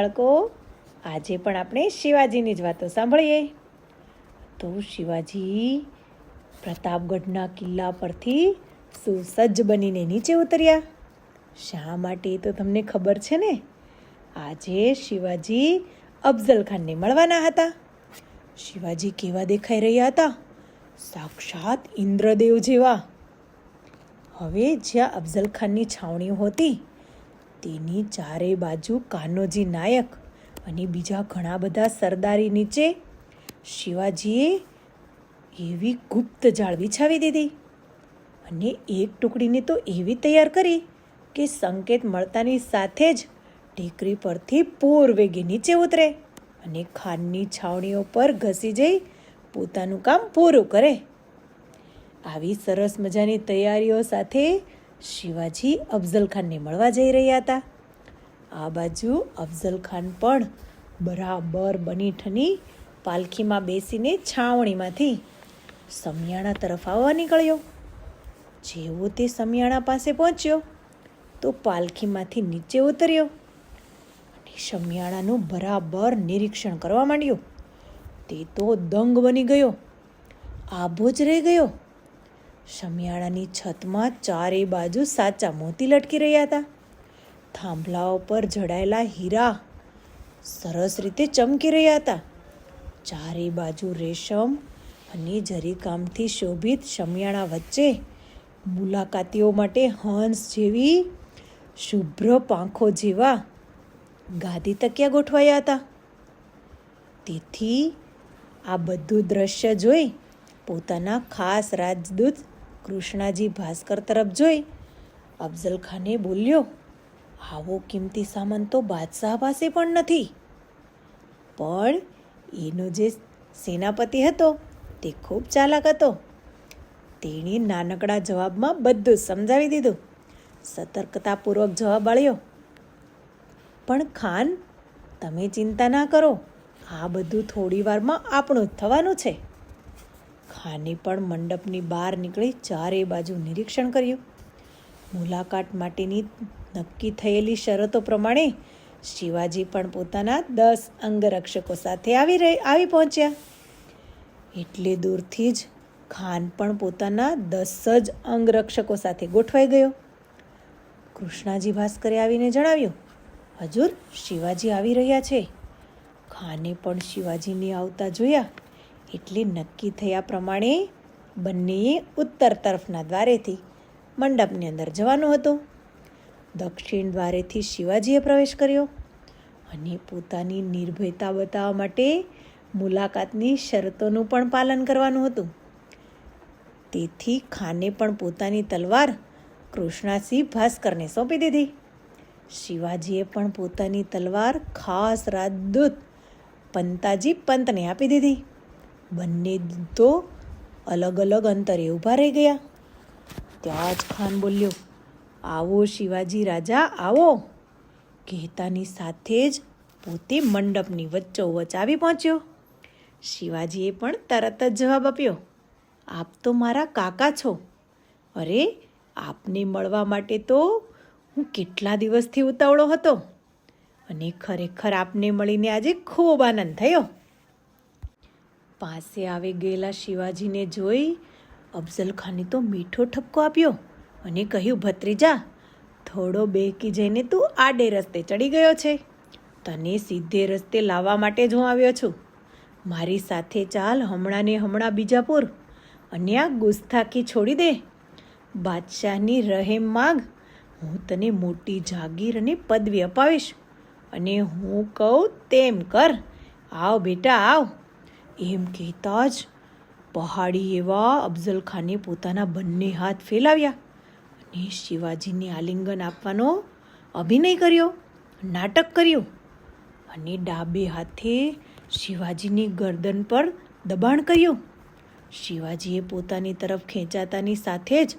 બાળકો, આજે પણ આપણે શિવાજીની જ વાતો સાંભળીએ. તો શિવાજી પ્રતાપગઢના કિલ્લા પરથી સુસજ્જ બનીને નીચે ઉતર્યા. શા માટે તો તમને ખબર છે ને? આજે શિવાજી અફઝલ ખાનને મળવાના હતા. શિવાજી કેવા દેખાઈ રહ્યા હતા? સાક્ષાત ઇન્દ્રદેવ જેવા. હવે જ્યાં અફઝલ ખાનની છાવણીઓ હતી તેની ચારે બાજુ કાનોજી નાયક અને બીજા ઘણા બધા સરદારી નીચે શિવાજીએ એવી ગુપ્ત જાળ વિછાવી દીધી. અને એક ટુકડીને તો એવી તૈયાર કરી કે સંકેત મળતાની સાથે જ ટેકરી પરથી પૂર વેગે નીચે ઉતરે અને ખાનની છાવણીઓ પર ઘસી જઈ પોતાનું કામ પૂરું કરે. આવી સરસ મજાની તૈયારીઓ સાથે શિવાજી અફઝલ ખાનને મળવા જઈ રહ્યા હતા. આ બાજુ અફઝલ ખાન પણ બરાબર બની ઠની પાલખીમાં બેસીને છાવણીમાંથી સમિયાણા તરફ આવવા નીકળ્યો. જેવો તે સમિયાણા પાસે પહોંચ્યો, તો પાલખીમાંથી નીચે ઉતર્યો અને સમિયાણાનું બરાબર નિરીક્ષણ કરવા માંડ્યો. તે તો દંગ બની ગયો આભો જ રહી ગયો શમિયાળાની છતમાં ચારે બાજુ સાચા મોતી લટકી રહ્યા હતા. થાંભલાઓ પર જડાયેલા હીરા સરસ રીતે ચમકી રહ્યા હતા. ચારે બાજુ રેશમ અને જરીકામથી શોભિત શમિયાળા વચ્ચે મુલાકાતીઓ માટે હંસ જેવી શુભ્ર પાંખો જેવા ગાદી તકિયા ગોઠવાયા હતા. તેથી આ બધું દ્રશ્ય જોઈ પોતાના ખાસ રાજદૂત કૃષ્ણાજી ભાસ્કર તરફ જોઈ અફઝલ ખાને બોલ્યો, આવો કિંમતી સામાન તો બાદશાહ પાસે પણ નથી. પણ એનો જે સેનાપતિ હતો તે ખૂબ ચાલાક હતો. તેણે નાનકડા જવાબમાં બધું સમજાવી દીધું. સતર્કતાપૂર્વક જવાબ આળ્યો પણ ખાન, તમે ચિંતા ના કરો. આ બધું થોડી વારમાં આપણું જ થવાનું છે. ખાને પણ મંડપની બહાર નીકળી ચારે બાજુ નિરીક્ષણ કર્યું. મુલાકાત માટેની નક્કી થયેલી શરતો પ્રમાણે શિવાજી પણ પોતાના દસ અંગરક્ષકો સાથે આવી રહી, આવી પહોંચ્યા. એટલે દૂરથી જ ખાન પણ પોતાના દસ જ અંગરક્ષકો સાથે ગોઠવાઈ ગયો. કૃષ્ણાજી ભાસ્કરે આવીને જણાવ્યું, હજુર શિવાજી આવી રહ્યા છે. ખાને પણ શિવાજીને આવતા જોયા. એટલે નક્કી થયા પ્રમાણે બંનેએ ઉત્તર તરફના દ્વારેથી મંડપની અંદર જવાનું હતું. દક્ષિણ દ્વારેથી શિવાજીએ પ્રવેશ કર્યો અને પોતાની નિર્ભયતા બતાવવા માટે મુલાકાતની શરતોનું પણ પાલન કરવાનું હતું. તેથી ખાને પણ પોતાની તલવાર કૃષ્ણાસિંહ ભાસ્કરને સોંપી દીધી. શિવાજીએ પણ પોતાની તલવાર ખાસ રાજદૂત પંતાજી પંતને આપી દીધી. બંને તો અલગ અલગ અંતરે ઊભા રહી ગયા. ત્યાં જ ખાન બોલ્યો, આવો શિવાજી રાજા, આવો. કહેતાની સાથે જ પોતે મંડપની વચ્ચોવચ આવી પહોંચ્યો. શિવાજીએ પણ તરત જ જવાબ આપ્યો, આપ તો મારા કાકા છો. અરે, આપને મળવા માટે તો હું કેટલા દિવસથી ઉતાવળો હતો. અને ખરેખર આપને મળીને આજે ખૂબ આનંદ થયો. પાસે આવી ગયેલા શિવાજીને જોઈ અફઝલ ખાને તો મીઠો ઠપકો આપ્યો અને કહ્યું, ભત્રીજા, થોડો બેકી જઈને તું આડે રસ્તે ચડી ગયો છે. તને સીધે રસ્તે લાવવા માટે જ હું આવ્યો છું. મારી સાથે ચાલ હમણાં ને હમણાં બીજાપુર અને આ ગુસ્તાખી છોડી દે. બાદશાહની રહેમ માગ, હું તને મોટી જાગીર અને પદવી અપાવીશ અને હું કહું તેમ કર. આવ બેટા, આવ. એમ કહેતા જ પહાડી એવા અફઝલ ખાને પોતાના બંને હાથ ફેલાવ્યા અને શિવાજીને આલિંગન આપવાનો અભિનય કર્યો, નાટક કર્યું અને ડાબે હાથે શિવાજીની ગરદન પર દબાણ કર્યું. શિવાજીએ પોતાની તરફ ખેંચાતાની સાથે જ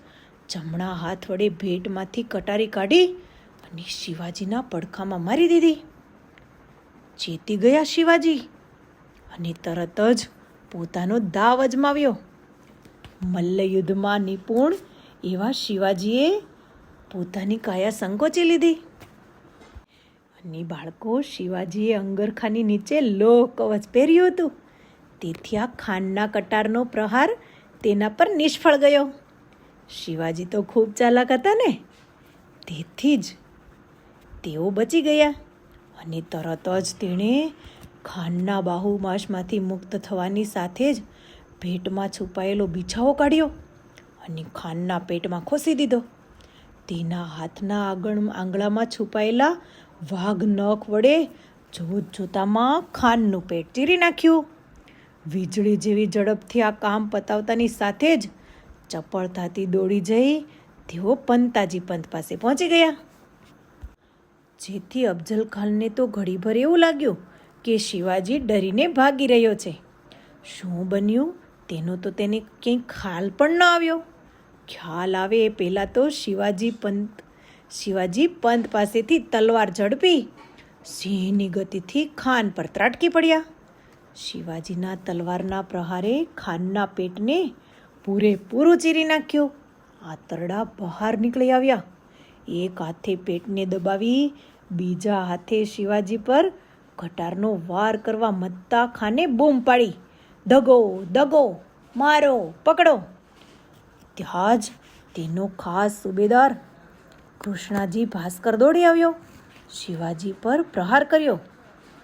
જમણા હાથ વડે ભેટમાંથી કટારી કાઢી અને શિવાજીના પડખામાં મારી દીધી. ચેતી ગયા શિવાજી. અને તરત જ પોતાનો દાવ અજમાવ્યો. મલ્લયુદ્ધમાં નિપુણ એવા શિવાજીએ પોતાની કાયા સંકોચી લીધી. અને બાળકો, શિવાજીએ અંગરખાની નીચે લોહ કવચ પહેર્યું હતું. તેથી આ ખાંડના કટારનો પ્રહાર તેના પર નિષ્ફળ ગયો. શિવાજી તો ખૂબ ચાલાક હતા ને? તેથી જ તેઓ બચી ગયા. અને તરત જ તેણે ખાંડના બાહુમાસમાંથી મુક્ત થવાની સાથે જ ભેટમાં છુપાયેલો બીછાઓ કાઢ્યો અને ખાનના પેટમાં ખોસી દીધો. તેના હાથના આગળ આંગળામાં છુપાયેલા વાઘ નખ વડે જોત જોતામાં ખાનનું પેટ ચીરી નાખ્યું. વીજળી જેવી ઝડપથી આ કામ પતાવતાની સાથે જ ચપળતાથી દોડી જઈ તેઓ પંતાજી પંત પાસે પહોંચી ગયા. જેથી અફઝલ ખાનને તો ઘડીભર એવું લાગ્યું કે શિવાજી ડરીને ભાગી રહ્યો છે. શું બન્યું? તેનો તો તેને ક્યાંય ખ્યાલ પણ ન આવ્યો. ખ્યાલ આવે એ પહેલાં તો શિવાજી પંત શિવાજી પંત પાસેથી તલવાર ઝડપી, સિંહની ગતિથી ખાન પર ત્રાટકી પડ્યા. શિવાજીના તલવારના પ્રહારે ખાનના પેટને પૂરેપૂરું ચીરી નાખ્યું. આંતરડા બહાર નીકળી આવ્યા. એક હાથે પેટને દબાવી, બીજા હાથે શિવાજી પર કટારનો વાર કરવા મત્તા ખાને બૂમ પાડી. દગો દગો, મારો, પકડો. ત્યાં જ તેનો ખાસ સુબેદાર કૃષ્ણાજી ભાસ્કર દોડી આવ્યો. શિવાજી પર પ્રહાર કર્યો.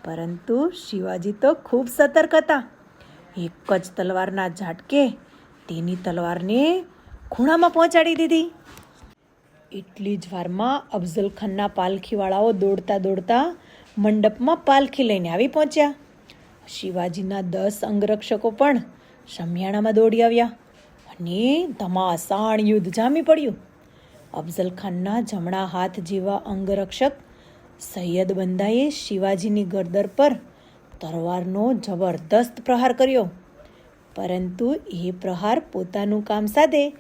પરંતુ શિવાજી તો ખૂબ સતર્ક હતા. એક જ તલવારના ઝાટકે તેની તલવારને ખૂણામાં પહોંચાડી દીધી. એટલી જ વારમાં અફઝલ ખાનના પાલખીવાળાઓ દોડતા દોડતા મંડપમાં પાલખી લઈને આવી પહોંચ્યા. શિવાજીના દસ અંગરક્ષકો પણ શમિયાણામાં દોડી આવ્યા અને ધમાસાણ યુદ્ધ જામી પડ્યું. અફઝલ ખાનના જમણા હાથ જેવા અંગરક્ષક સૈયદ બંદાએ શિવાજીની ગરદર પર તરવારનો જબરદસ્ત પ્રહાર કર્યો. પરંતુ એ પ્રહાર પોતાનું કામ સાધે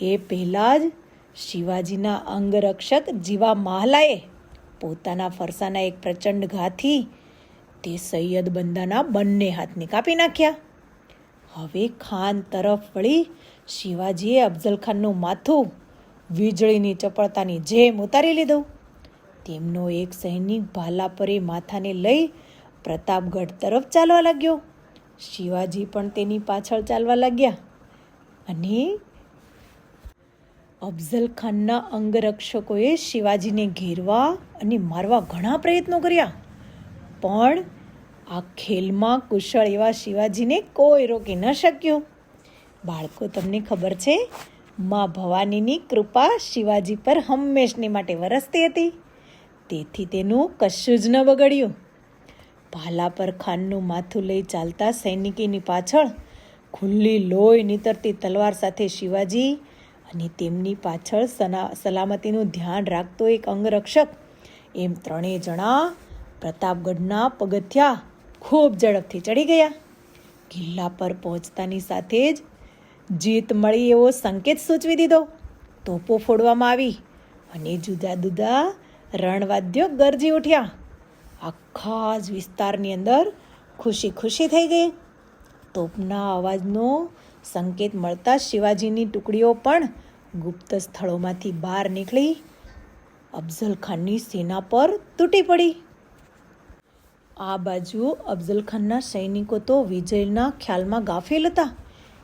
એ પહેલાં જ શિવાજીના અંગરક્ષક જીવા મહાલાએ પોતાના ફરસાના એક પ્રચંડ ઘાથી તે સૈયદ બંદાના બંને હાથને કાપી નાખ્યા. હવે ખાન તરફ વળી શિવાજીએ અફઝલ ખાનનું માથું વીજળીની ચપળતાની જેમ ઉતારી લીધું. તેમનો એક સૈનિક ભાલા પરે માથાને લઈ પ્રતાપગઢ તરફ ચાલવા લાગ્યો. શિવાજી પણ તેની પાછળ ચાલવા લાગ્યા અને અફઝલ ખાનના અંગરક્ષકોએ શિવાજીને ઘેરવા અને મારવા ઘણા પ્રયત્નો કર્યા. પણ આ ખેલમાં કુશળ એવા શિવાજીને કોઈ રોકી ન શક્યું. બાળકો, તમને ખબર છે, માં ભવાનીની કૃપા શિવાજી પર હંમેશની માટે વરસતી હતી. તેથી તેનું કશું જ ન બગડ્યું. ભાલા પર ખાનનું માથું લઈ ચાલતા સૈનિકીની પાછળ ખુલ્લી લોહી નીતરતી તલવાર સાથે શિવાજી અને તેમની પાછળ સલામતીનું ધ્યાન રાખતો એક અંગરક્ષક. એમ ત્રણેય જણા પ્રતાપગઢના પગથિયા ખૂબ ઝડપથી ચડી ગયા. કિલ્લા પર પહોંચતાની સાથે જ જીત મળી એવો સંકેત સૂચવી દીધો. તોપો ફોડવામાં આવી અને જુદા જુદા રણવાદ્યો ગરજી ઉઠ્યા. આખા જ વિસ્તારની અંદર ખુશી ખુશી થઈ ગઈ. તોપના અવાજનો સંકેત મળતા શિવાજીની ટુકડીઓ પણ ગુપ્ત સ્થળોમાંથી બહાર નીકળી અફઝલ ખાનની સેના પર તૂટી પડી. આ બાજુ અફઝલ ખાનના સૈનિકો તો વિજયના ખ્યાલમાં ગાફેલ હતા.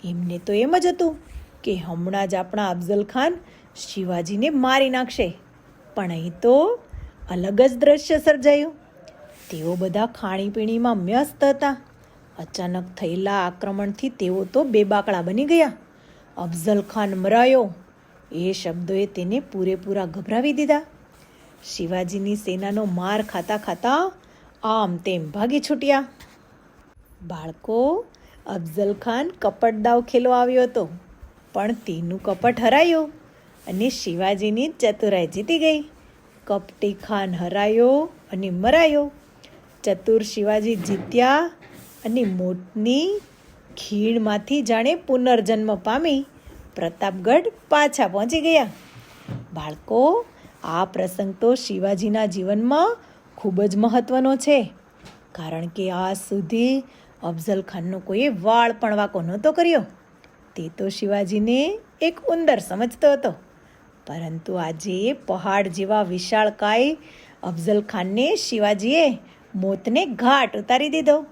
એમને તો એમ જ હતું કે હમણાં જ આપણા અફઝલ ખાન શિવાજીને મારી નાખશે. પણ અહીં તો અલગ જ દ્રશ્ય સર્જાયું. તેઓ બધા ખાણીપીણીમાં વ્યસ્ત હતા. અચાનક થયેલા આક્રમણથી તેઓ તો બેબાકળા બની ગયા. અફઝલ ખાન મરાયો. એ શબ્દોએ તેને પૂરેપૂરા ગભરાવી દીધા. શિવાજીની સેનાનો માર ખાતા ખાતા આમ તેમ ભાગી છૂટ્યા. બાળકો, અફઝલ ખાન કપટ દાવ ખેલો આવ્યો હતો, પણ તેનું કપટ હરાયો અને શિવાજીની ચતુરાઈ જીતી ગઈ. કપટી ખાન હરાયો અને મરાયો. ચતુર શિવાજી જીત્યા અને મોટની ખીણમાંથી જાણે પુનર્જન્મ પામી પ્રતાપગઢ પાછા પહોંચી ગયા. બાળકો, આ પ્રસંગ તો શિવાજીના જીવનમાં ખૂબ જ મહત્વનો છે. કારણ કે આજ સુધી અફઝલ ખાનનો કોઈએ વાળ પણ વાંકો નહોતો કર્યો. તે તો શિવાજીને એક ઉંદર સમજતો હતો. પરંતુ આજે પહાડ જેવા વિશાળકાય અફઝલ ખાનને શિવાજીએ મોતને ઘાટ ઉતારી દીધો.